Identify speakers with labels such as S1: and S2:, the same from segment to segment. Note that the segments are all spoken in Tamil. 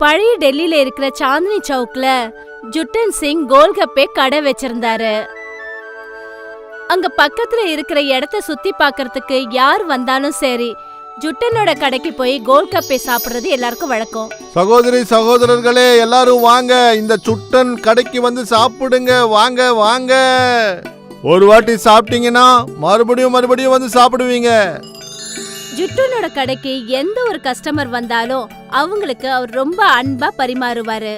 S1: பழைய டெல்லியில இருக்கிற சாந்தினி சவுக்ல ஜுட்டன் சிங் கோல்கப்பே கடை வச்சிருந்தாரு. அங்க பக்கத்துல இருக்கிற இடத்த சுத்தி பார்க்கறதுக்கு யார் வந்தாலும் சரி ஜுட்டனோட கடைக்கு போய் கோல்கப்பே சாப்பிடுறது எல்லாருக்கும் வழக்கம்.
S2: சகோதரி சகோதரர்களே எல்லாரும் வாங்க. இந்த சுட்டன் கடைக்கு வந்து சாப்பிடுங்க. வாங்க வாங்க. ஒரு வாட்டி சாப்பிட்டீங்கன்னா மறுபடியும் மறுபடியும் வந்து சாப்பிடுவீங்க.
S1: ஜுட்டனோட கடைக்கு எந்த ஒரு கஸ்டமர் வந்தாலும் அவங்களுக்கு அவர் ரொம்ப அன்பா பரிமாறுவாரு.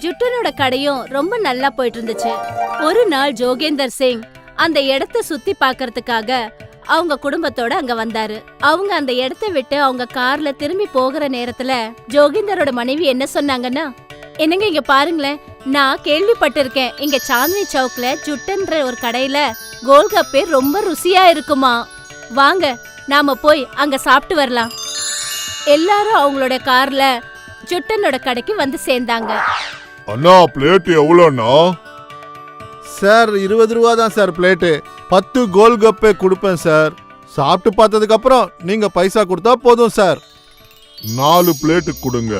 S1: ஜுட்டனோட கடையும் ரொம்ப நல்லா போயிட்டு இருந்துச்சு ஒரு நாள் ஜோகேந்தர் சிங் அந்த இடத்த சுத்தி பார்க்கறதுக்காக அவங்க குடும்பத்தோட அங்க வந்தாரு. அவங்க அந்த இடத்த விட்டு அவங்க கார்ல திரும்பி போகிற நேரத்துல ஜோகேந்தரோட மனைவி என்ன சொன்னாங்கன்னா என்னங்க இங்க பாருங்களேன் நான் கேள்விப்பட்டிருக்கேன். இங்க சாந்தினி சவுக்ல ஜுட்டன்ற ஒரு கடையில கோல்கப்பே ரொம்ப ருசியா இருக்குமா. வாங்க நாம போய் அங்க சாப்பிட்டு வரலாம். எல்லாரும் அவங்களோட கார்ல ஜுட்டனோட கடைக்கு வந்து சேர்ந்தாங்க.
S3: அண்ணா பிளேட் எவ்வளோண்ணா?
S2: சார் இருபது ரூபா தான் சார் பிளேட்டு பத்து கோல்கப்பே கொடுப்பேன் சார். சாப்பிட்டு பார்த்ததுக்கு அப்புறம் நீங்க பைசா கொடுத்தா போதும் சார்.
S3: நாலு பிளேட்டு கொடுங்க.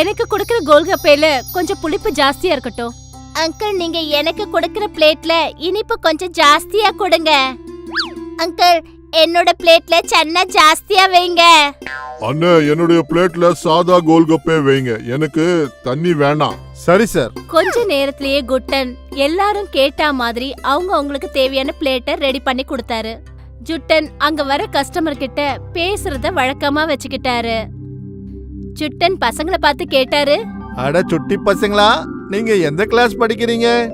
S1: எனக்கு கொடுக்கிற கோல்கப்பேல கொஞ்சம் புளிப்பு ஜாஸ்தியா இருக்கட்டும். அங்கிள் நீங்க எனக்கு கொடுக்கிற பிளேட்ல இனிப்பு கொஞ்சம் ஜாஸ்தியா கொடுங்க. அங்கிள் என்னோட பிளேட்ல சன்னா ஜாஸ்தியா வைங்க.
S3: அண்ணா என்னுடைய பிளேட்ல சாதா கோல்கப்பே வைங்க. எனக்கு தண்ணி வேணாம்.
S2: சரி சார்.
S1: கொஞ்ச நேரத்திலேயே குட்டன் எல்லாரும் கேட்டா மாதிரி அவங்க அவங்களுக்கு தேவையான பிளேட்டை ரெடி பண்ணி கொடுத்தாரு. ஜுட்டன் அங்க வர கஸ்டமர் கிட்ட பேசுறத வழக்கமா வச்சுக்கிட்டாரு. ஜுட்டன் பசங்களை பார்த்து கேட்டாரு.
S2: அட சுட்டி பசங்களா நீங்க எந்த கிளாஸ் படிக்கிறீங்க?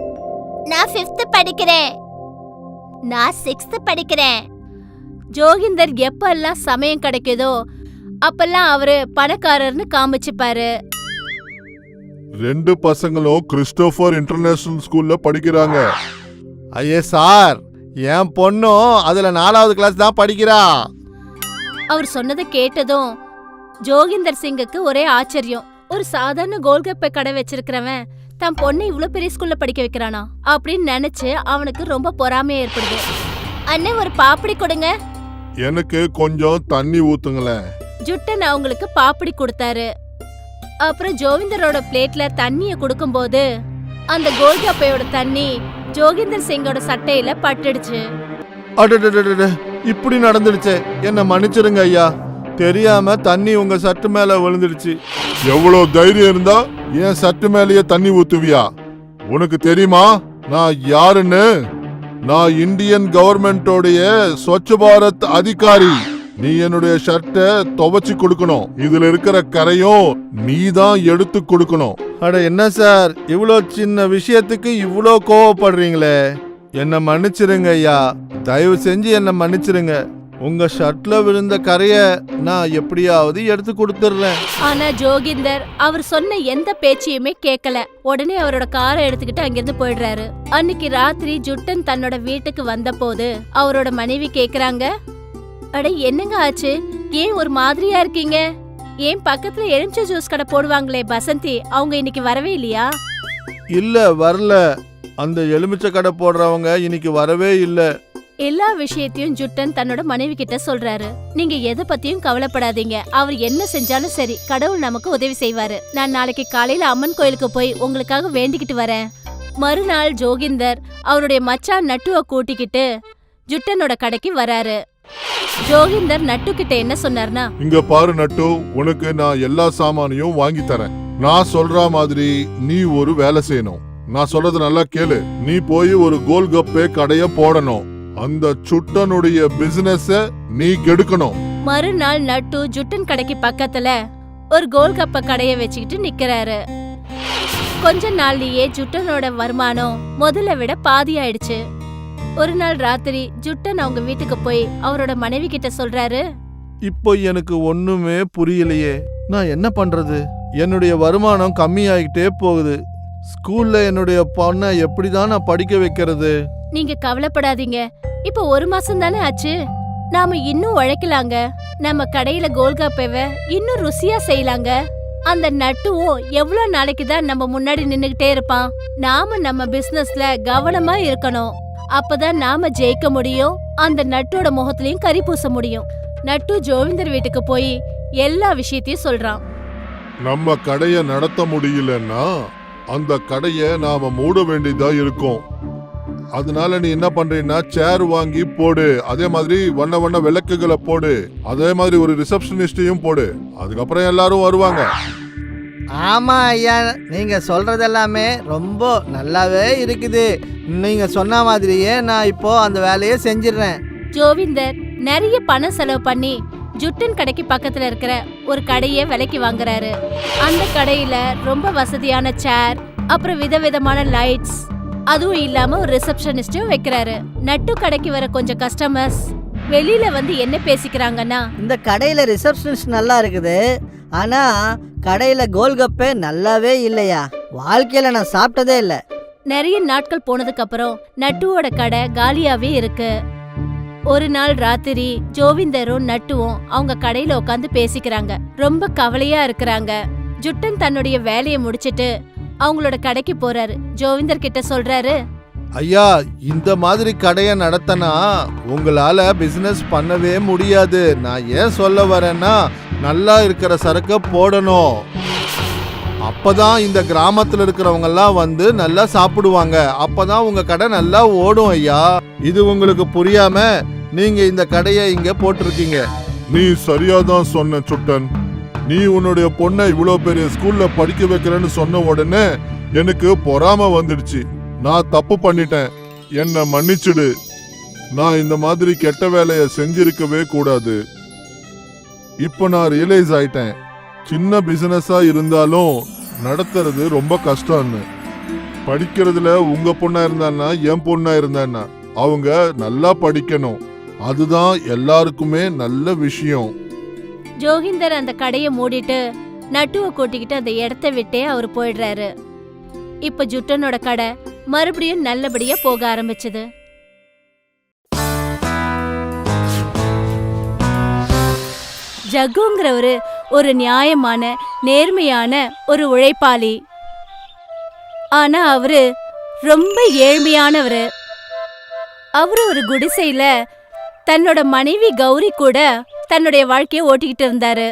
S1: நான் ஃபிஃப்த் படிக்கிறேன். நான் சிக்ஸ்த் படிக்கிறேன். ஜோகிந்தர் எப்பெல்லாம் சமயம் கிடைக்குதோ அப்பெல்லாம் அவரு பணக்காரர்னு காமிச்சுப்பாரு.
S3: ரெண்டு பசங்களும் கிறிஸ்டோபர் இன்டர்நேஷனல் ஸ்கூல்ல படிக்கிறாங்க.
S2: ஐயே சார் என் பொண்ணும் அதுல நாலாவது கிளாஸ் தான் படிக்கிறா.
S1: அவர் சொன்னதை கேட்டதும் ஜோகிந்தர் சிங்குக்கு ஒரே ஆச்சரியம். ஒரு சாதாரண கோல்கப்பை கடை வச்சிருக்கிறவன் தன் பொண்ணை இவ்ளோ பெரிய ஸ்கூல்ல படிக்க வைக்கிறானா அப்படின்னு நினைச்சு அவனுக்கு ரொம்ப பொறாமை ஏற்படுது. அண்ணே ஒரு பாப்படி கொடுங்க.
S3: எனக்கு கொஞ்சம் தண்ணி ஊத்துங்களேன்.
S1: ஜுட்டன் அவங்களுக்கு பாப்படி கொடுத்தாரு. அப்புறம் ஜோவிந்தரோட பிளேட்ல தண்ணிய கொடுக்கும்போது அந்த கோல்கப்பையோட தண்ணி ஜோகிந்தர் சிங்கோட சட்டையில பட்டுடுச்சு.
S2: அடடடடட இப்படி நடந்துடுச்சே. என்ன மன்னிச்சிருங்க ஐயா. தெரியாம தண்ணி உங்க சட்டு மேல விழுந்துடுச்சு.
S3: எவ்வளவு தைரியம் இருந்தா என் சட்டு மேலேயே தண்ணி ஊத்துவியா? உனக்கு தெரியுமா? நான் யாருன்னு? நான் இந்தியன் கவர்மெண்டோடைய ஸ்வச் பாரத் அதிகாரி. நீ என்னுடைய ஷர்ட்டை துவைச்சு கொடுக்கணும். இதுல இருக்கிற கரையும் நீ தான் எடுத்து கொடுக்கணும்.
S2: அட என்ன சார்? இவ்வளோ சின்ன விஷயத்துக்கு இவ்வளோ கோவப்படுறீங்களே. என்ன மன்னிச்சிருங்க ஐயா. தயவு செஞ்சு என்ன மன்னிச்சிருங்க. உங்க ஷர்ட்ல விழுந்த கரைய நான் எப்படியாவது எடுத்து கொடுத்துட்றேன்
S1: ஆனா ஜோகிந்தர் அவர் சொன்ன எந்த பேச்சையுமே கேட்கல உடனே அவரோட காரை எடுத்துக்கிட்டு அங்கிருந்து போயிடுறாரு. அன்னைக்கு ராத்திரி ஜுட்டன் தன்னோட வீட்டுக்கு வந்தபோது அவரோட மனைவி கேக்குறாங்க அட என்னங்க ஆச்சு? ஏன் ஒரு மாதிரியா இருக்கீங்க? ஏன் பக்கத்துல எலுமிச்சை ஜூஸ் கடை போடுவாங்களே பசந்தி அவங்க இன்னைக்கு வரவே இல்லையா?
S2: இல்ல வரல. அந்த எலுமிச்சை கடை போடுறவங்க இன்னைக்கு வரவே இல்ல.
S1: எல்லா விஷயத்தையும் ஜுட்டன் தன்னோட மனைவி கிட்ட சொல்றாரு. நீங்க எதை பத்தியும் கவலைப்படாதீங்க. அவர் என்ன செஞ்சாலும் சரி கடவுள் நமக்கு உதவி செய்வாரு. நான் நாளைக்கு காலையில அம்மன் கோயிலுக்கு போய் உங்களுக்காக வேண்டிக்கிட்டு வரேன். மறுநாள் ஜோகிந்தர் அவருடைய மச்சான் நட்டுவ கூட்டிக்கிட்டு ஜுட்டனோட கடைக்கு வராரு. ஜோகிந்தர் நட்டு கிட்ட என்ன சொன்னார்னா
S3: இங்க பாரு நட்டு உனக்கு நான் எல்லா சாமானையும் வாங்கி தரேன். நான் சொல்ற மாதிரி நீ ஒரு வேலை செய்யணும். நான் சொல்றது நல்லா கேளு. நீ போய் ஒரு கோல்கப்பே கடைய போடணும். அந்த சுட்டனுடைய பிசினஸ நீ கெடுக்கணும்.
S1: மறுநாள் நட்டு ஜுட்டன் கடைக்கு பக்கத்துல ஒரு கோல்கப்ப கடைய வச்சுக்கிட்டு நிக்கறாரு. கொஞ்ச நாள்லயே ஜுட்டனோட வருமானம் முதல்ல விட பாதி ஆயிடுச்சு ஒரு நாள் ராத்திரி ஜுட்டன் அவங்க வீட்டுக்கு போய் அவரோட மனைவி கிட்ட சொல்றாரு
S2: இப்போ எனக்கு ஒண்ணுமே புரியலையே. நான் என்ன பண்றது? என்னுடைய வருமானம் கம்மியாகிட்டே போகுது. ஸ்கூல்ல என்னுடைய பொண்ணை எப்படி தான் நான் படிக்க வைக்கிறது?
S1: நீங்க கவலைப்படாதீங்க. இப்போ ஒரு மாசம் தானே ஆச்சு. நாம இன்னும் உழைக்கலாங்க. நம்ம கடையில கோல்காப்பேவ இன்னும் ருசியா செய்யலாங்க. அந்த நட்டுவும் எவ்வளவு நாளைக்கு தான் நம்ம முன்னாடி நின்னுகிட்டே இருப்பான். நாம நம்ம பிசினஸ்ல கவனமா இருக்கணும். அப்பதான் நாம ஜெயிக்க முடியும். அந்த நட்டோட முகத்திலயும் கரி பூச முடியும். நட்டு ஜோவிந்தர் வீட்டுக்கு போய் எல்லா விஷயத்தையும் சொல்றான்.
S3: நம்ம கடைய நடத்த முடியலன்னா அந்த கடைய நாம மூட வேண்டியதா இருக்கும். அதனால நீ என்ன பண்றீன்னா சேர் வாங்கி போடு. அதே மாதிரி வண்ண வண்ண விளக்குகளை போடு. அதே மாதிரி ஒரு ரிசப்ஷனிஸ்டையும் போடு. அதுக்கப்புறம் எல்லாரும் வருவாங்க.
S4: ஆமா ஐயா நீங்க சொல்றது எல்லாமே ரொம்ப நல்லாவே இருக்குது. நீங்க சொன்ன மாதிரியே நான் இப்போ அந்த வேலையை செஞ்சிடுறேன்.
S1: ஜோவிந்தர் நிறைய பணம் செலவு பண்ணி ஜுட்டன் கடைக்கு பக்கத்துல இருக்கிற ஒரு கடையை விலைக்கு வாங்குறாரு. அந்த கடையில ரொம்ப வசதியான சேர் அப்புறம் விதவிதமான லைட்ஸ் அதுவும் இல்லாம ஒரு ரிசப்ஷனிஸ்டும் வைக்கிறாரு. நட்டு கடைக்கு வர கொஞ்சம் கஸ்டமர்ஸ் வெளியில வந்து என்ன பேசிக்கிறாங்கன்னா
S4: இந்த கடையில ரிசப்ஷனிஸ்ட் நல்லா இருக்குது ஆனா கடையில கோல்கப்பே நல்லாவே இல்லையா? வாழ்க்கையில நான் சாப்பிட்டதே இல்லை.
S1: நிறைய நாட்கள் போனதுக்கு அப்புறம் நட்டுவோட கடை காலியாவே இருக்கு. ஒரு நாள் ராத்திரி ஜோவிந்தரும் நட்டுவும் அவங்க கடையில உட்காந்து பேசிக்கிறாங்க. ரொம்ப கவலையா இருக்கிறாங்க. ஜுட்டன் தன்னுடைய வேலையை முடிச்சிட்டு அவங்களோட கடைக்கு போறாரு. ஜோவிந்தர் கிட்ட சொல்றாரு
S2: ஐயா இந்த மாதிரி கடையை நடத்தினா உங்களால பிசினஸ் பண்ணவே முடியாது. நான் ஏன் சொல்ல வரேன்னா நல்லா இருக்கிற சரக்க போடணும். அப்பதான் இந்த கிராமத்துல இருக்கிறவங்க எல்லாம் வந்து நல்லா சாப்பிடுவாங்க. அப்பதான் உங்க கடை நல்லா ஓடும் ஐயா. இது உங்களுக்கு புரியாம நீங்க இந்த கடையை இங்க போட்டிருக்கீங்க.
S3: நீ சரியாதான் சொன்ன சுட்டன். நீ உன்னுடைய பொண்ணை இவ்வளோ பெரிய ஸ்கூல்ல படிக்க வைக்கிறேன்னு சொன்ன உடனே எனக்கு பொறாம வந்துடுச்சு. நான் தப்பு பண்ணிட்டேன். என்னை மன்னிச்சிடு. நான் இந்த மாதிரி கெட்ட வேலையை செஞ்சிருக்கவே கூடாது. இப்போ நான் ரியலைஸ் ஆயிட்டேன். சின்ன பிசினஸா இருந்தாலும் நடத்துறது ரொம்ப கஷ்டம்னு. படிக்கிறதுல உங்க பொண்ணா இருந்தான்னா என் பொண்ணா இருந்தான்னா அவங்க நல்லா படிக்கணும். அதுதான் எல்லாருக்குமே நல்ல விஷயம்.
S1: ஜோகிந்தர் அந்த கடையை மூடிட்டு நட்டுவை கூட்டிக்கிட்டு அந்த இடத்த விட்டே அவர் போயிடுறாரு. இப்ப ஜுட்டனோட கடை மறுபடியும் நல்லபடியா போக ஆரம்பிச்சது. ஜக்குங்கிறவரு ஒரு நியாயமான நேர்மையான ஒரு உழைப்பாளி. ஆனா அவரு ரொம்ப ஏழ்மையானவரு. அவரு ஒரு குடிசையில தன்னோட மனைவி கௌரி கூட தன்னுடைய வாழ்க்கைய ஓட்டிக்கிட்டு இருந்தாரு.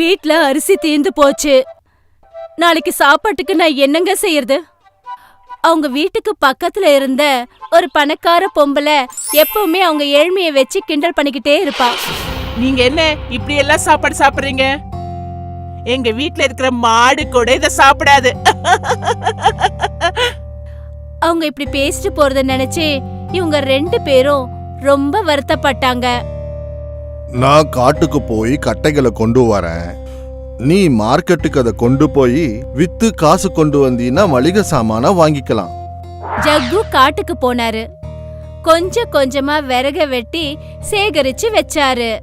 S1: வீட்ல அரிசி தீந்து போச்சு. நாளைக்கு சாப்பாட்டுக்கு நான் என்னங்க செய்யறது? அவங்க வீட்டுக்கு பக்கத்துல இருந்த ஒரு பணக்கார பொம்பளை எப்பவுமே அவங்க ஏழ்மையை வச்சு கிண்டல் பண்ணிக்கிட்டே இருப்பா.
S5: நீங்க என்ன இப்படி எல்லாம் சாப்பாடு சாப்பிடுறீங்க? எங்க வீட்ல இருக்கிற மாடு கூட இத சாப்பிடாது.
S1: அவங்க இப்படி பேசிட்டு போறத நினைச்சு இவங்க ரெண்டு பேரும் ரொம்ப வருத்தப்பட்டாங்க.
S2: நான் காட்டுக்கு போய் கட்டைகளை கொண்டு வரேன். நீ மார்க்கெட்டுக்கு அதை கொண்டு போய் வித்து காசு கொண்டு வந்தீன்னா மளிகை சாமானா வாங்கிக்கலாம்.
S1: ஜக்கு காட்டுக்கு போனாரு. கொஞ்சம் கொஞ்சமா விறக வெட்டி சேகரிச்சு வச்சாரு.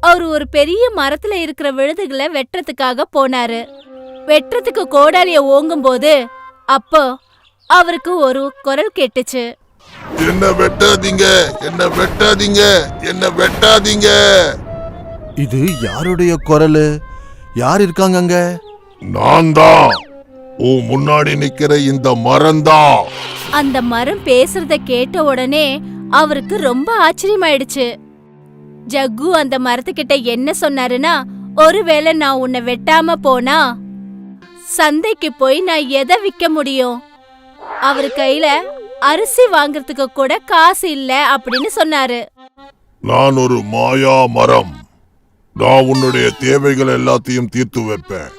S1: அவர் ஒரு பெரிய மரத்துல இருக்கிற விழுதுகளை வெட்டுறதுக்காக போனாரு. வெட்டுறதுக்கு கோடாலிய ஓங்கும் போது அப்போ அவருக்கு ஒரு குரல் கேட்டுச்சு.
S3: என்ன வெட்டாதீங்க என்ன வெட்டாதீங்க என்ன வெட்டாதீங்க.
S2: இது யாருடைய குரலு? யார் இருக்காங்க அங்க?
S3: நான் தான். உன் முன்னாடி நிக்கிற இந்த மரம்தான்
S1: அந்த மரம் பேசுறத கேட்ட உடனே அவருக்கு ரொம்ப ஆச்சரியமாயிடுச்சு. ஜக்கு அந்த மரத்துக்கிட்ட என்ன சொன்னாருன்னா ஒருவேளை நான் உன்னை வெட்டாம போனா சந்தைக்கு போய் நான் எதை விக்க முடியும்? அவர் கையில அரிசி வாங்குறதுக்கு கூட காசு இல்ல அப்படின்னு சொன்னாரு.
S3: நான் ஒரு மாயா மரம். நான் உன்னுடைய தேவைகள் எல்லாத்தையும் தீர்த்து வைப்பேன்.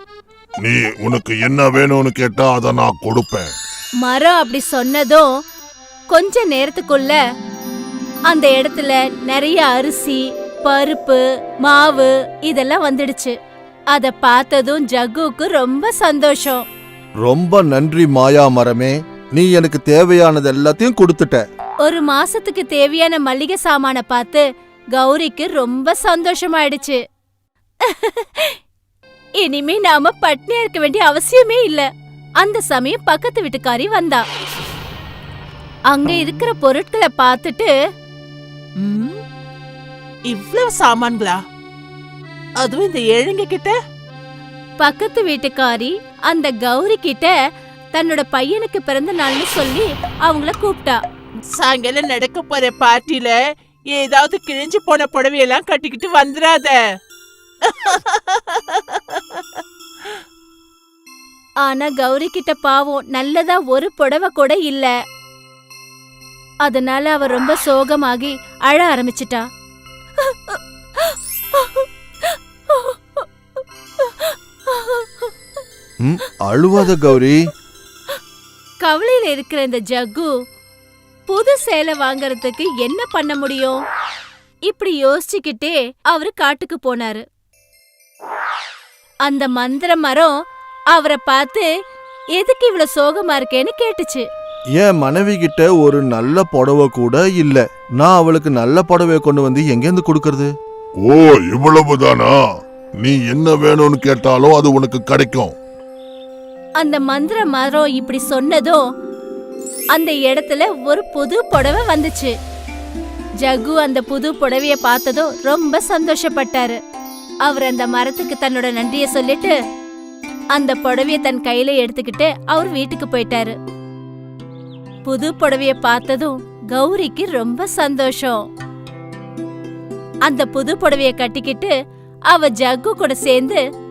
S3: நீ உனக்கு என்ன வேணும்னு கேட்டா அதை நான் கொடுப்பேன்.
S1: மரம் அப்படி சொன்னதும் கொஞ்ச நேரத்துக்குள்ள அந்த இடத்துல நிறைய அரிசி பருப்பு மாவு இதெல்லாம் வந்துடுச்சு. அத பார்த்ததும் ஜக்குக்கு ரொம்ப சந்தோஷம்.
S2: ரொம்ப நன்றி மாயா மரமே. நீ எனக்கு தேவையானது எல்லாத்தையும் கொடுத்துட்ட.
S1: ஒரு மாசத்துக்கு தேவையான மளிகை சாமான பார்த்து கௌரிக்கு ரொம்ப சந்தோஷமாயிடுச்சு. இனிமே நாம பட்னியா இருக்க வேண்டிய அவசியமே இல்ல. அந்த சமயம் பக்கத்து வீட்டுக்காரி வந்தா. அங்க இருக்கிற பொருட்களை பார்த்துட்டு
S5: ம், இவ்வளவு சாமான்களா? அதுவும் இந்த ஏழைங்க கிட்ட?
S1: பக்கத்து வீட்டுக்காரி அந்த கௌரி கிட்ட தன்னோட பையனுக்கு பிறந்த நாள்னு சொல்லி அவங்கள கூப்பிட்டா.
S5: சாயங்காலம் நடக்க போற பார்ட்டில? ஏதாவது கிழிஞ்சு போன புடவையெல்லாம் கட்டிக்கிட்டு வந்துடாத
S1: ஆனா கௌரி கிட்ட பாவம் நல்லதா ஒரு புடவை கூட இல்ல. அதனால அவ ரொம்ப சோகமாகி அழ ஆரம்பிச்சிட்டா.
S2: ம் அழுவாத கௌரி.
S1: கவலையில இருக்கிற இந்த ஜக்கு புது சேலை வாங்கறதுக்கு என்ன பண்ண முடியும்? இப்படி யோசிச்சுக்கிட்டே அவரு காட்டுக்கு போனாரு. அந்த மந்திர மரம் அவரை பார்த்து எதுக்கு இவ்வளவு சோகமா இருக்கேன்னு கேட்டுச்சு.
S2: என் மனைவி கிட்ட ஒரு நல்ல புடவை கூட இல்ல. நான் அவளுக்கு நல்ல புடவைய கொண்டு வந்து எங்கேருந்து கொடுக்கறது?
S3: ஓ இவ்வளவுதானா? நீ என்ன வேணும்னு கேட்டாலும் அது உனக்கு கிடைக்கும்.
S1: அந்த மந்திர மரம் இப்படி சொன்னதும் அந்த இடத்துல ஒரு புது புடவை வந்துச்சு. ஜகு அந்த புது புடவைய பார்த்ததும் ரொம்ப சந்தோஷப்பட்டாரு. அவர் அந்த மரத்துக்கு தன்னோட நன்றிய சொல்லிட்டு அந்த புடவைய தன் கையில எடுத்துக்கிட்டு அவர் வீட்டுக்கு போயிட்டாரு. புது புடவைய பார்த்ததும் கௌரிக்கு ரொம்ப சந்தோஷம். அந்த புது புடவைய கட்டிக்கிட்டு அவ ஜக்கு கூட சேர்ந்து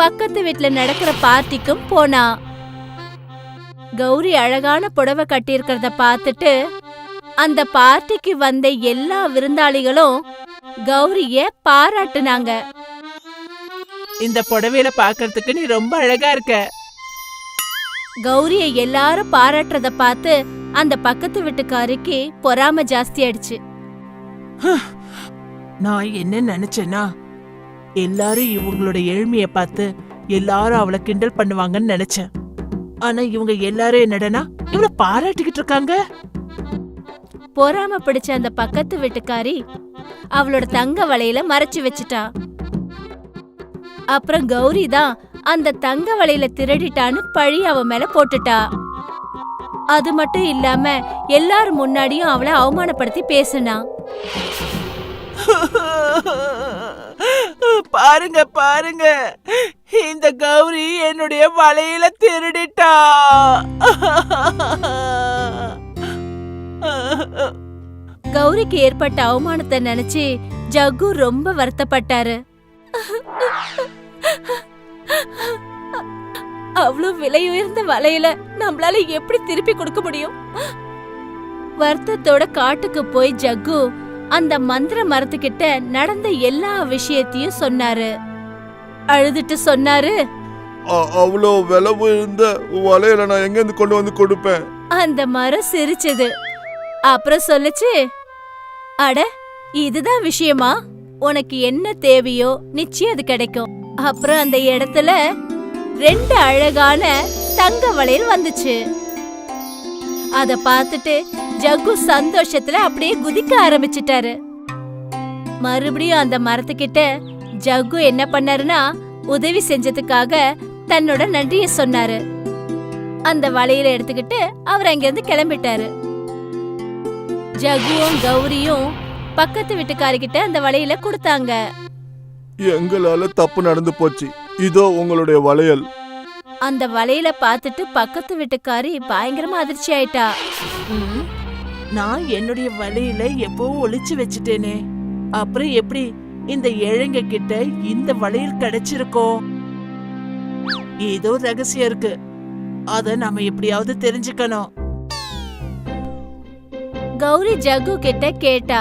S1: பக்கத்து வீட்ல நடக்கிற பார்ட்டிக்கும் போனா. கௌரி அழகான புடவை கட்டியிருக்கிறத பார்த்துட்டு அந்த பார்ட்டிக்கு வந்த எல்லா விருந்தாளிகளும் கௌரிய பாராட்டுனாங்க.
S5: இந்த புடவையில பாக்குறதுக்கு நீ ரொம்ப அழகா இருக்க.
S1: கௌரிய எல்லாரும் பாராட்டுறத பார்த்து அந்த பக்கத்து வீட்டுக்காரிக்கு பொறாம ஜாஸ்தி ஆயிடுச்சு
S5: நான் என்ன நினைச்சேன்னா எல்லாரும் இவங்களோட ஏழ்மைய பார்த்து எல்லாரும் அவளை கிண்டல் பண்ணுவாங்கன்னு நினைச்சேன். ஆனா இவங்க எல்லாரும் என்னடனா இவளை பாராட்டிக்கிட்டு இருக்காங்க?
S1: பொறாம பிடிச்ச அந்த பக்கத்து வீட்டுக்காரி அவளோட தங்க வளையல மறைச்சு வச்சுட்டா. அப்புறம் கௌரி தான் அந்த தங்க வளையல திருடிட்டான்னு பழி அவ மேல போட்டுட்டா. அது மட்டும் இல்லாம எல்லாரும் முன்னாடியும் அவளை அவமானப்படுத்தி பேசுனா.
S5: பாருங்க பாருங்க. இந்த கௌரி என்னுடைய வலையில திருடிட்டா.
S1: கௌரிக்கு ஏற்பட்ட அவமானத்தை நினைச்சு ஜக்கு ரொம்ப வருத்தப்பட்டாரு. அவ்வளவு விலை உயர்ந்த வலையில நம்மளால எப்படி திருப்பி கொடுக்க முடியும்? வருத்தத்தோட காட்டுக்கு போய் ஜக்கு அந்த மந்திர மரத்துக்கிட்ட நடந்த எல்லா விஷயத்தையும் சொன்னாரு. அழுதுட்டு சொன்னாரு
S2: அவ்வளோ விலை உயர்ந்த வலையில நான் எங்கேருந்து கொண்டு வந்து கொடுப்பேன்?
S1: அந்த மரம் சிரிச்சது. அப்புறம் சொல்லுச்சு அட இதுதான் விஷயமா? உனக்கு என்ன தேவையோ நிச்சயம் அது கிடைக்கும். அப்புறம் அந்த இடத்துல ரெண்டு அழகான தங்க வளையல் வந்துச்சு. அத பார்த்துட்டு ஜக்கு சந்தோஷத்துல அப்படியே குதிக்க ஆரம்பிச்சிட்டாரு. மறுபடியும் அந்த மரத்துக்கிட்ட ஜக்கு என்ன பண்ணாருன்னா உதவி செஞ்சதுக்காக தன்னோட நன்றிய சொன்னாரு. அந்த வளையல எடுத்துக்கிட்டு அவர் அங்கிருந்து கிளம்பிட்டாரு. ஜகுவும் கௌரியும் பக்கத்து வீட்டுக்காரிக்கிட்ட அந்த வளையல கொடுத்தாங்க.
S2: எங்களால தப்பு நடந்து போச்சு. இதோ உங்களுடைய வளையல்.
S1: அந்த வளையல பார்த்துட்டு பக்கத்து வீட்டுக்காரி பயங்கரமா அதிர்ச்சி ஆயிட்டா.
S5: நான் என்னுடைய வலையில எப்போ ஒளிச்சு வச்சுட்டேனே. அப்புறம் எப்படி இந்த ஏழைங்க கிட்ட இந்த வளையல் கிடைச்சிருக்கோ? ஏதோ ரகசியம் இருக்கு. அத நாம எப்படியாவது தெரிஞ்சுக்கணும்.
S1: கௌரி ஜகு கிட்ட கேட்டா.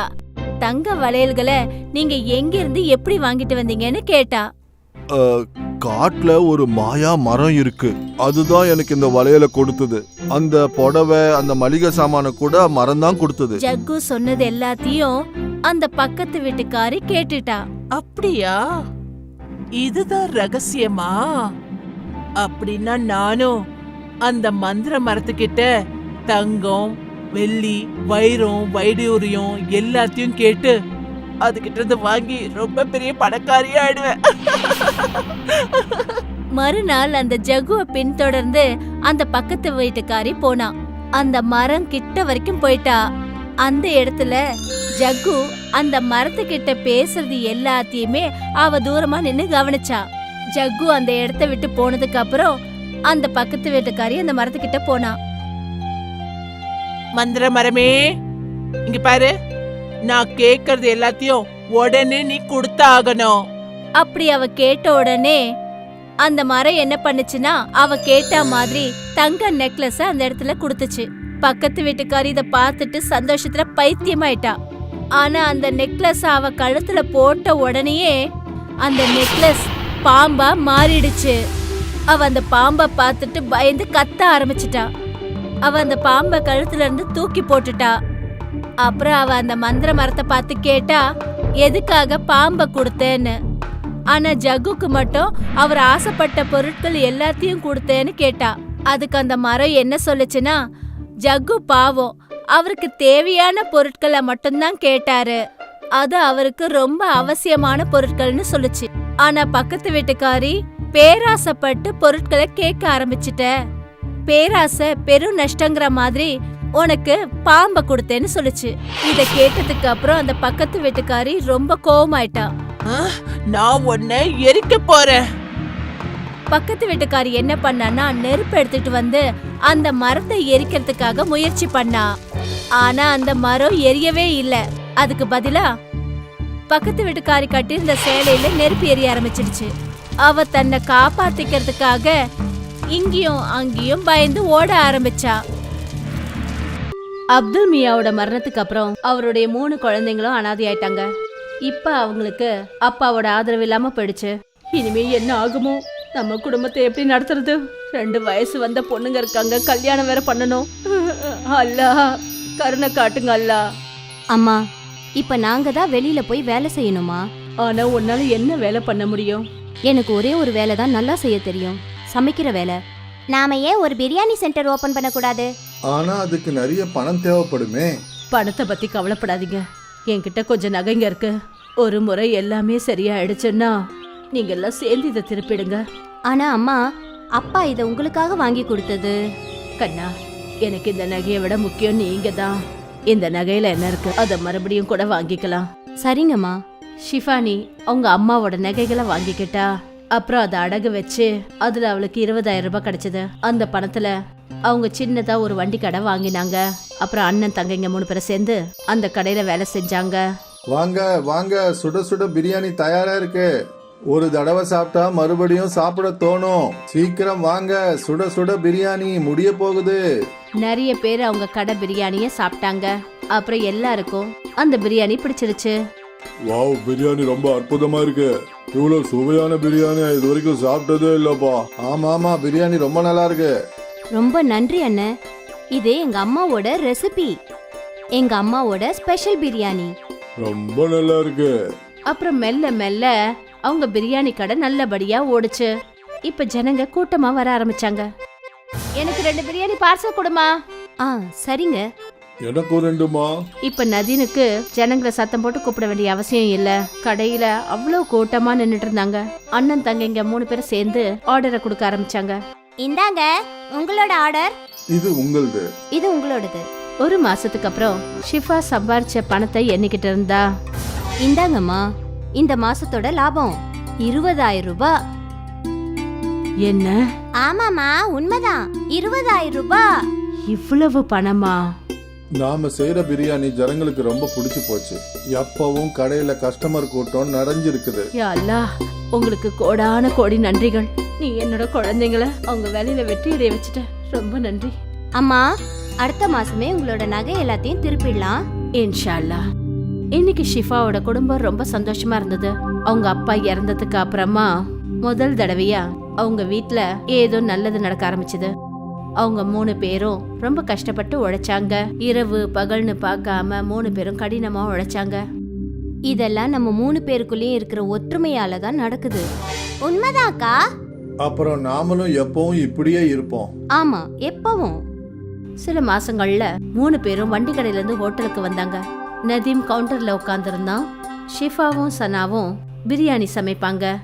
S1: தங்க வளையல்களை நீங்க எங்க இருந்து எப்படி வாங்கிட்டு வந்தீங்கன்னு கேட்டா.
S2: காட்டுல ஒரு மாயா மரம் இருக்கு. அதுதான் எனக்கு இந்த வளையல கொடுத்தது. அந்த புடவை அந்த மளிகை சாமான கூட மரம் தான் கொடுத்தது.
S1: ஜக்கு சொன்னது எல்லாத்தையும் அந்த பக்கத்து வீட்டுக்காரி கேட்டுட்டா.
S5: அப்படியா? இதுதான் ரகசியமா? அப்படின்னா நானும் அந்த மந்திர மரத்துக்கிட்ட தங்கம் வெள்ளி வைரம் வைடூரியம் எல்லாத்தையும் கேட்டு அதுகிட்ட இருந்து வாங்கி ரொம்ப பெரிய பணக்காரியா ஆயிடுவேன்
S1: மறுநாள் அந்த ஜகுவை பின்தொடர்ந்து அந்த பக்கத்து வீட்டுக்காரி போனா. அந்த மரம் கிட்ட வரைக்கும் போயிட்டா. அந்த இடத்துல ஜக்கு அந்த மரத்துக்கிட்ட பேசுறது எல்லாத்தையுமே அவ தூரமா நின்னு கவனிச்சா. ஜக்கு அந்த இடத்த விட்டு போனதுக்கு அப்புறம் அந்த பக்கத்து வீட்டுக்காரி அந்த மரத்துக்கிட்ட போனா.
S5: மந்திர மரமே இங்க பாரு. நான் கேக்குறது எல்லாத்தையும் உடனே நீ கொடுத்தாகணும்.
S1: அப்படி அவ கேட்ட உடனே அந்த மரம் என்ன பண்ணுச்சுன்னா அவ கேட்ட மாதிரி தங்க நெக்லஸ அந்த இடத்துல கொடுத்துச்சு. பக்கத்து வீட்டுக்காரி இத பார்த்துட்டு சந்தோஷத்துல பைத்தியமாயிட்டா. ஆனா அந்த நெக்லஸ் அவ கழுத்துல போட்ட உடனேயே அந்த நெக்லஸ் பாம்பா மாறிடுச்சு. அவ அந்த பாம்பை பார்த்துட்டு பயந்து கத்த ஆரம்பிச்சிட்டா. அவ அந்த பாம்பை கழுத்துல இருந்து தூக்கி போட்டுட்டா. அப்புறம் அவ அந்த மந்திர மரத்தை பார்த்து கேட்டா எதுக்காக பாம்பை கொடுத்தேன்னு? ஆனா ஜகுக்கு மட்டும் அவர் ஆசைப்பட்ட பொருட்கள் எல்லாத்தையும் கொடுத்தேன்னு கேட்டா. அதுக்கு அந்த மரம் என்ன சொல்லுச்சுன்னா ஜக்கு பாவம் அவருக்கு தேவையான பொருட்களை மட்டும்தான் கேட்டாரு. அது அவருக்கு ரொம்ப அவசியமான பொருட்கள்னு சொல்லுச்சு. ஆனா பக்கத்து வீட்டுக்காரி பேராசைப்பட்டு பொருட்களை கேட்க ஆரம்பிச்சிட்ட. பேராசை பெரும் நஷ்டங்கிற மாதிரி உனக்கு பாம்ப கொடுத்தேன்னு சொல்லுச்சு. இத கேட்டதுக்கு அப்புறம் அந்த பக்கத்து வீட்டுக்காரி ரொம்ப கோவமாயிட்டா.
S5: நான் உன்னை எரிக்க போறேன்.
S1: பக்கத்து வீட்டுக்காரி என்ன பண்ணான்னா நெருப்பு எடுத்துட்டு வந்து அந்த மரத்தை எரிக்கிறதுக்காக முயற்சி பண்ணா. ஆனா அந்த மரம் எரியவே இல்ல. அதுக்கு பதிலா பக்கத்து வீட்டுக்காரி கட்டியிருந்த சேலையில நெருப்பு எரிய ஆரம்பிச்சிடுச்சு. அவ தன்னை காப்பாத்திக்கிறதுக்காக இங்கேயும் அங்கேயும் பயந்து ஓட ஆரம்பிச்சா. அப்துல் மியாவோட மரணத்துக்கு அப்புறம் அவருடைய மூணு குழந்தைங்களும் அனாதை ஆயிட்டாங்க. இப்ப அவங்களுக்கு அப்பாவோட ஆதரவு இல்லாம போயிடுச்சு. இனிமே என்ன ஆகுமோ? நம்ம குடும்பத்தை எப்படி நடத்துறது? ரெண்டு வயசு வந்த பொண்ணுங்க இருக்காங்க கல்யாணம் வேற பண்ணணும். அல்லா கருணை காட்டுங்க அல்லா.
S6: அம்மா இப்ப நாங்க தான் வெளியில போய் வேலை செய்யணுமா?
S1: ஆனா உன்னால என்ன வேலை பண்ண முடியும்?
S6: எனக்கு ஒரே ஒரு வேலை தான் நல்லா செய்ய தெரியும். சமைக்கிற வேலை. நாம ஏன் ஒரு பிரியாணி சென்டர் ஓபன் பண்ணக்கூடாது?
S2: ஆனா அதுக்கு நிறைய பணம் தேவைப்படுமே.
S1: பணத்தை பத்தி கவலைப்படாதீங்க. என்கிட்ட கொஞ்சம் நகைங்க இருக்கு. ஒரு முறை எல்லாமே சரியாயிடுச்சுன்னா நீங்க எல்லாம் சேர்ந்து இதை திருப்பிடுங்க.
S6: ஆனா அம்மா அப்பா இதை உங்களுக்காக வாங்கி கொடுத்தது.
S1: கண்ணா எனக்கு இந்த நகையை விட முக்கியம் நீங்க தான். இந்த நகையில என்ன இருக்கு அதை மறுபடியும் கூட வாங்கிக்கலாம்.
S6: சரிங்கம்மா.
S1: ஷிஃபானி அவங்க அம்மாவோட நகைகளை வாங்கிக்கிட்டா. அப்புறம் அதை அடகு வச்சு அதுல அவளுக்கு இருபதாயிரம் ரூபாய் கிடைச்சது. அந்த பணத்துல அவங்க சின்னதா ஒரு வண்டி கடை வாங்கினாங்க. அப்புறம் அண்ணன் தங்கைங்க மூணு பேரும் சேர்ந்து அந்த கடையில வேலை செஞ்சாங்க.
S2: வாங்க வாங்க சுட சுட பிரியாணி தயாரா இருக்கு. ஒரு தடவை சாப்பிட்டா மறுபடியும் சாப்பிட தோணும். சீக்கிரம் வாங்க சுட சுட பிரியாணி முடிய போகுது.
S1: நிறைய பேர் அவங்க கடை பிரியாணிய சாப்பிட்டாங்க. அப்புறம் எல்லாருக்கும் அந்த பிரியாணி பிடிச்சிருச்சு.
S3: வாவ் பிரியாணி ரொம்ப அற்புதமா இருக்கு. இவ்வளவு சுவையான பிரியாணி இது வரைக்கும் சாப்பிட்டதே இல்லப்பா.
S2: ஆமா ஆமா பிரியாணி ரொம்ப நல்லா இருக்கு.
S6: ரொம்ப நன்றி அண்ணன் இது எங்க அம்மாவோட ரெசிபி எங்க அம்மாவோட ஸ்பெஷல் பிரியாணி.
S3: ரொம்ப நல்லா இருக்கு.
S1: அப்புறம் மெல்ல மெல்ல அவங்க பிரியாணி கடை நல்லபடியா ஓடுச்சு. இப்ப ஜனங்க கூட்டமா வர ஆரம்பிச்சாங்க. எனக்கு ரெண்டு பிரியாணி பார்சல் கொடுமா.
S6: ஆ சரிங்க.
S3: எனக்கும் ரெண்டுமா?
S1: இப்ப நதீனுக்கு ஜனங்களை சத்தம் போட்டு கூப்பிட வேண்டிய அவசியம் இல்ல. கடையில அவ்வளவு கூட்டமா நின்னுட்டு இருந்தாங்க. அண்ணன் தங்கைங்க மூணு பேரும் சேர்ந்து ஆர்டரை கொடுக்க ஆரம்பிச்சாங்க.
S6: இந்தாங்க உங்களோட ஆர்டர்.
S2: இது உங்களது.
S6: இது உங்களோடது.
S1: ஒரு மாசத்துக்கு அப்புறம் ஷிஃபா சம்பாரிச்ச பணத்தை எண்ணிக்கிட்டு இருந்தா?
S6: இந்தாங்கம்மா இந்த மாசத்தோட லாபம் இருபதாயிரம் ரூபாய்
S1: என்ன?
S6: ஆமாமா உண்மைதான். இருபதாயிரம் ரூபாய்
S1: இவ்வளவு பணமா?
S2: நாம செய்யற பிரியாணி ஜனங்களுக்கு ரொம்ப பிடிச்சு போச்சு. எப்பவும் கடையில கஸ்டமர் கூட்டம் நிறைஞ்சிருக்குது.
S1: யா அல்லாஹ் உங்களுக்கு கோடான கோடி நன்றிகள். நீ என்னோட குழந்தைங்கள அவங்க வேலையில வெற்றி அடைய வச்சுட்ட. ரொம்ப நன்றி.
S6: அம்மா அடுத்த மாசமே உங்களோட நகை எல்லாத்தையும் திருப்பிடலாம்.
S1: இன்ஷா அல்லாஹ் இன்னைக்கு ஷிஃபாவோட குடும்பம் ரொம்ப சந்தோஷமா இருந்தது. அவங்க அப்பா இறந்ததுக்கு அப்புறமா முதல் தடவையா அவங்க வீட்ல ஏதோ நல்லது நடக்க ஆரம்பிச்சது. அவங்க மூணு பேரும் ரொம்ப கஷ்டப்பட்டு உழைச்சாங்க. இரவு பகல்னு பார்க்காம மூணு பேரும் கடினமா உழைச்சாங்க.
S6: இதெல்லாம் நம்ம மூணு பேருக்குள்ளேயும் இருக்கிற ஒற்றுமையால தான் நடக்குது. உண்மைதான்க்கா?
S2: அப்புறம் நாமளும் எப்பவும் இப்படியே இருப்போம்.
S6: ஆமா எப்பவும்.
S1: சில மாசங்கள்ல மூணு பேரும் வண்டி கடையில இருந்து ஹோட்டலுக்கு வந்தாங்க. நதீம் கவுண்டர்ல உட்காந்துருந்தான் ஷிஃபாவும் சனாவும் பிரியாணி சமைப்பாங்க.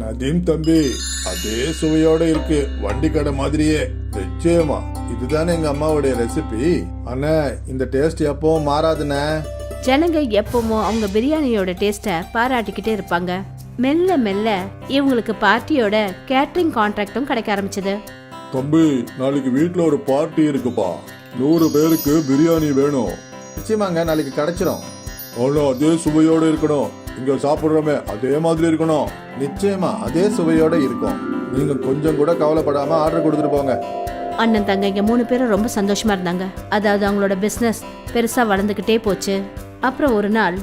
S3: நதீம் தம்பி
S2: அதே சுவையோட இருக்கு. வண்டி கடை மாதிரியே. நிச்சயமா. இதுதானே எங்க அம்மாவுடைய ரெசிபி அண்ணா இந்த டேஸ்ட் எப்பவும் மாறாதுண்ணே.
S1: ஜனங்க எப்பவும் அவங்க பிரியாணியோட டேஸ்ட்டை பாராட்டிக்கிட்டே இருப்பாங்க. மெல்ல மெல்ல இவங்களுக்கு பார்ட்டியோட கேட்டரிங் கான்ட்ராக்டும் கிடைக்க ஆரம்பிச்சது.
S3: தம்பி நாளைக்கு வீட்ல ஒரு பார்ட்டி இருக்குப்பா. நூறு பேருக்கு பிரியாணி வேணும்.
S2: நிச்சயமாங்க நாளைக்கு கிடைச்சிரும்.
S3: ஆனா அதே சுவையோட இருக்கணும். இங்க சாப்பிடுறோமே அதே மாதிரி இருக்கணும்.
S2: நிச்சயமா அதே சுவையோட இருக்கும். நீங்க கொஞ்சம் கூட கவலைப்படாம ஆர்டர் கொடுத்துட்டு போங்க.
S1: அண்ணன் தங்கைங்க மூணு பேரும் ரொம்ப சந்தோஷமா இருந்தாங்க. அதாவது அவங்களோட பிசினஸ் பெருசா வளர்ந்துகிட்டே போச்சு. அப்புறம் ஒரு நாள்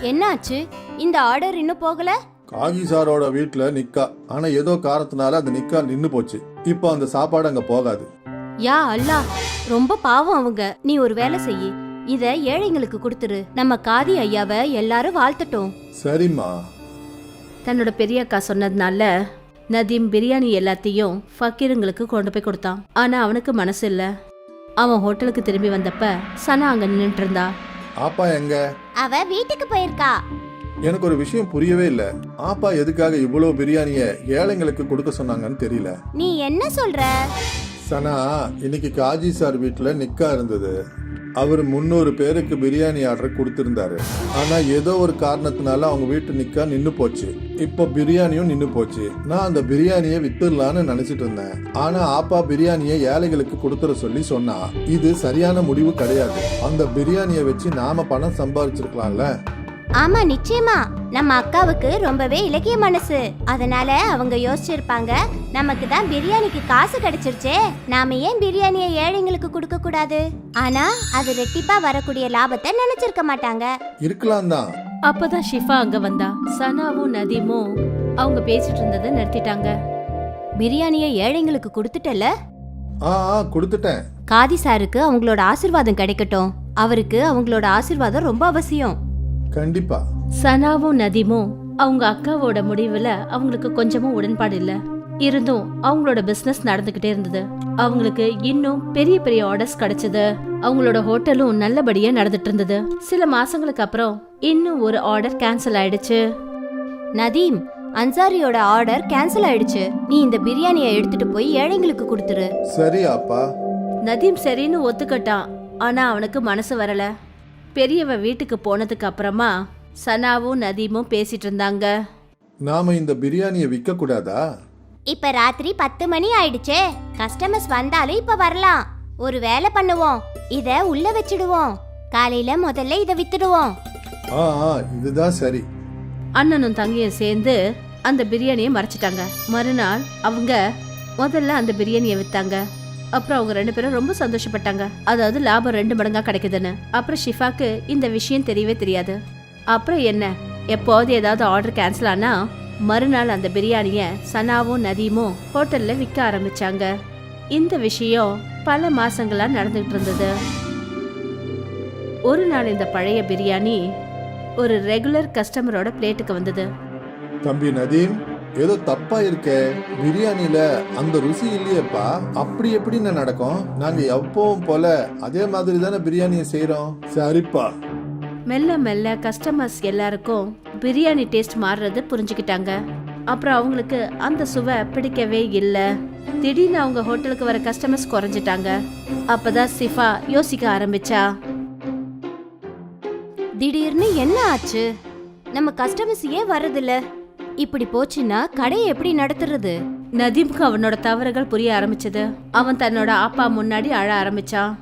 S6: என்னாச்சு? இந்த ஆர்டர் இன்னும் போகல?
S2: காகி சாரோட வீட்டுல நிக்கா. ஆனா ஏதோ காரணத்தினால அந்த நிக்கா நின்னு போச்சு. இப்போ அந்த சாப்பாடு அங்க போகாது.
S6: யா அல்லா ரொம்ப பாவம் அவங்க. நீ ஒரு வேலை செய்யி. இத ஏழைங்களுக்கு கொடுத்துரு. நம்ம காதி ஐயாவை எல்லாரும் வாழ்த்தட்டும்.
S2: சரிம்மா.
S1: தன்னோட பெரிய அக்கா சொன்னதுனால நதீம் பிரியாணி எல்லாத்தையும் ஃபக்கீருங்களுக்கு கொண்டு போய் கொடுத்தான். ஆனா அவனுக்கு மனசு இல்ல. அவன் ஹோட்டலுக்கு திரும்பி வந்தப்ப சனா அங்க நின்னுட்டு இருந்தா.
S2: ஆப்பா எங்க?
S6: அவ வீட்டுக்கு போயிருக்கா.
S2: எனக்கு ஒரு விஷயம் புரியவே இல்ல. ஆப்பா எதுக்காக இவ்வளவு பிரியாணிய ஏழைங்களுக்கு கொடுக்க சொன்னாங்கன்னு தெரியல.
S6: நீ என்ன சொல்ற?
S2: சனா இன்னைக்கு காஜி சார் வீட்டில் நிக்கா இருந்தது. அவர் முந்நூறு பேருக்கு பிரியாணி ஆர்டர் கொடுத்துருந்தாரு. ஆனால் ஏதோ ஒரு காரணத்தினால அவங்க வீட்டு நிக்கா நின்று போச்சு. இப்போ பிரியாணியும் நின்று போச்சு. நான் அந்த பிரியாணியை வித்துடலான்னு நினச்சிட்டு இருந்தேன். ஆனால் ஆப்பா பிரியாணியை ஏழைகளுக்கு கொடுத்துட சொல்லி சொன்னா இது சரியான முடிவு கிடையாது. அந்த பிரியாணியை வச்சு நாம பணம் சம்பாதிச்சிருக்கலாம்ல
S6: ஆமா நிச்சயமா. நம்ம அக்காவுக்கு ரொம்பவே இலக்கிய மனசு. அதனால அவங்க யோசிச்சிருப்பாங்க நமக்கு தான் பிரியாணிக்கு காசு கிடைச்சிருச்சே. நாம ஏன் பிரியாணியை ஏழைங்களுக்கு கொடுக்க கூடாது? ஆனா அது ரெட்டிப்பா வரக்கூடிய லாபத்தை நினைச்சிருக்க மாட்டாங்க.
S2: இருக்கலாம் தான்.
S1: அப்பதான் ஷிஃபா அங்க வந்தா சனாவும் நதீமும் அவங்க பேசிட்டு இருந்ததை நிறுத்திட்டாங்க.
S6: பிரியாணியை ஏழைங்களுக்கு கொடுத்துட்டல?
S2: ஆ ஆ கொடுத்துட்டேன்.
S6: காதி சாருக்கு அவங்களோட ஆசிர்வாதம் கிடைக்கட்டும். அவருக்கு அவங்களோட ஆசிர்வாதம் ரொம்ப அவசியம்.
S2: கண்டிப்பா.
S1: சனாவும் நதீமும் அவங்க அக்காவோட முடிவுல அவங்களுக்கு கொஞ்சமும் உடன்பாடு இல்ல. இருந்தும் அவங்களோட பிசினஸ் நடந்துகிட்டே இருந்தது. அவங்களுக்கு இன்னும் பெரிய பெரிய ஆர்டர்ஸ் கிடைச்சது. அவங்களோட ஹோட்டலும் நல்லபடியா நடந்துட்டு இருந்தது. சில மாசங்களுக்கு அப்புறம் இன்னும் ஒரு ஆர்டர் கேன்சல் ஆயிடுச்சு.
S6: நதீம் அன்சாரியோட ஆர்டர் கேன்சல் ஆயிடுச்சு. நீ இந்த பிரியாணியை எடுத்துட்டு போய் ஏழைங்களுக்கு கொடுத்துரு.
S2: சரி அப்பா?
S1: நதீம் சரின்னு ஒத்துக்கிட்டான். ஆனா அவனுக்கு மனசு வரல. பெரியவ வீட்டுக்கு போனதுக்கு அப்புறமா சனாவும் நதீமும் பேசிட்டு இருந்தாங்க.
S2: நாம இந்த பிரியாணியை விற்க கூடாதா
S6: இப்ப ராத்திரி பத்து மணி ஆயிடுச்சே. கஸ்டமர்ஸ் வந்தாலும் இப்ப வரலாம். ஒரு வேலை பண்ணுவோம். இத உள்ள வச்சிடுவோம். காலையில முதல்ல இத வித்துடுவோம்.
S2: ஆ ஆ இதுதான் சரி.
S1: அண்ணனும் தங்கையும் சேர்ந்து அந்த பிரியாணியை மறைச்சிட்டாங்க. மறுநாள் அவங்க முதல்ல அந்த பிரியாணியை வித்தாங்க. அப்புறம் அவங்க ரெண்டு பேரும் ரொம்ப சந்தோஷப்பட்டாங்க. அதாவது லாபம் ரெண்டு மடங்கா கிடைக்குதுன்னு. அப்புறம் ஷிஃபாக்கு இந்த விஷயம் தெரியவே தெரியாது. அப்புறம் என்ன? எப்போது ஏதாவது ஆர்டர் கேன்சல் ஆனா மறுநாள் அந்த பிரியாணியை சனாவும் நதீமும் ஹோட்டல்ல விற்க ஆரம்பிச்சாங்க. இந்த விஷயம் பல மாசங்களா நடந்துகிட்டு இருந்தது. ஒரு நாள் இந்த பழைய பிரியாணி ஒரு ரெகுலர் கஸ்டமரோட பிளேட்டுக்கு வந்தது.
S2: தம்பி நதீம் ஏதோ தப்பா இருக்கே. பிரியாணியில அந்த ருசி இல்லையப்பா. அப்படி எப்படின்னு நடக்கும்? நாங்க எப்பவும் போல அதே மாதிரி தானே பிரியாணியை செய்யறோம் சரிப்பா.
S1: மெல்ல மெல்ல கஸ்டமர்ஸ் எல்லாருக்கும் பிரியாணி டேஸ்ட் மாறுறது புரிஞ்சுக்கிட்டாங்க. அப்புறம் அவங்களுக்கு அந்த சுவை பிடிக்கவே இல்ல. திடீர்னு அவங்க ஹோட்டலுக்கு வர கஸ்டமர்ஸ் குறைஞ்சிட்டாங்க. அப்பதான் சிஃபா யோசிக்க ஆரம்பிச்சா.
S6: திடீர்னு என்ன ஆச்சு? நம்ம கஸ்டமர்ஸ் ஏன் வர்றதில்ல? இப்படி போச்சுன்னா கடையை எப்படி நடத்துறது?
S1: நதீம்க்கு அவனோட தவறுகள் புரிய ஆரம்பிச்சது. அவன் தன்னோட அப்பா முன்னாடி அழ ஆரம்பிச்சான்.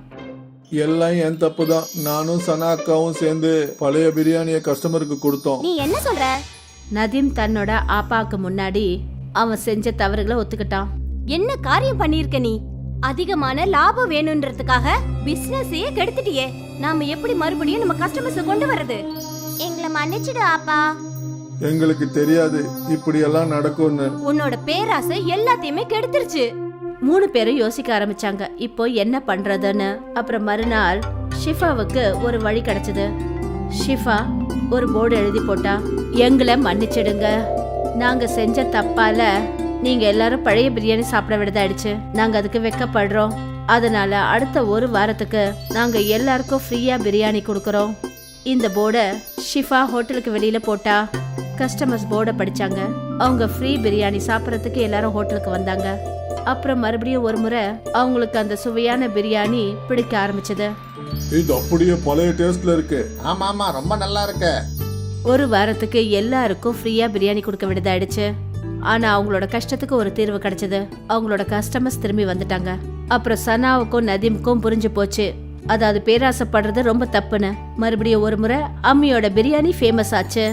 S2: எல்லாம் என் தப்பு தான் நானும் சனா அக்காவும் சேர்ந்து பழைய பிரியாணியை கஸ்டமருக்கு கொடுத்தோம்.
S6: நீ என்ன சொல்ற?
S1: நதீம் தன்னோட ஆப்பாக்கு முன்னாடி அவன் செஞ்ச தவறுகளை ஒத்துக்கிட்டான்.
S6: என்ன காரியம் பண்ணிருக்க நீ? அதிகமான லாபம் வேணும்ன்றதுக்காக பிசினஸையே கெடுத்துட்டியே. நாம எப்படி மறுபடியும் நம்ம கஸ்டமர்ஸ் கொண்டு வர்றது? எங்களை மன்னிச்சிடு ஆப்பா
S2: எங்களுக்கு தெரியாது இப்படி எல்லாம் நடக்கும்னு.
S6: உன்னோட பேராசை எல்லாத்தையுமே கெடுத்துருச்சு.
S1: மூணு பேரும் யோசிக்க ஆரம்பிச்சாங்க. இப்போ என்ன பண்றதுன்னு. அப்புறம் மறுநாள் ஷிஃபாவுக்கு ஒரு வழி கிடைச்சது. ஷிஃபா ஒரு போர்டு எழுதி போட்டா எங்களை மன்னிச்சிடுங்க. நாங்க செஞ்ச தப்பால நீங்க எல்லாரும் பழைய பிரியாணி சாப்பிட விடுதாயிடுச்சு நாங்க அதுக்கு வெக்கப்படுறோம். அதனால அடுத்த ஒரு வாரத்துக்கு நாங்க எல்லாருக்கும் ஃப்ரீயா பிரியாணி கொடுக்கறோம். இந்த போர்டை ஷிஃபா ஹோட்டலுக்கு வெளியில போட்டா கஸ்டமர்ஸ் போர்டை படிச்சாங்க. அவங்க ஃப்ரீ பிரியாணி சாப்பிட்றதுக்கு எல்லாரும் ஹோட்டலுக்கு வந்தாங்க. அப்புறம் மறுபடியும் ஒரு முறை அவங்களுக்கு அந்த சுவையான பிரியாணி பிடிக்க ஆரம்பிச்சது.
S2: இது அப்படியே பழைய டேஸ்ட்ல இருக்கு.
S7: ஆமா ஆமா ரொம்ப நல்லா இருக்கு.
S1: ஒரு வாரத்துக்கு எல்லாருக்கும் ஃப்ரீயா பிரியாணி கொடுக்க விடுதாயிடுச்சு ஆனா அவங்களோட கஷ்டத்துக்கு ஒரு தீர்வு கிடைச்சது. அவங்களோட கஸ்டமர்ஸ் திரும்பி வந்துட்டாங்க. அப்புறம் சனாவுக்கும் நதீமுக்கும் புரிஞ்சு போச்சு. அதாவது பேராசைப்படுறது ரொம்ப தப்புன்னு. மறுபடியும் ஒரு முறை அம்மியோட பிரியாணி ஃபேமஸ் ஆச்சு.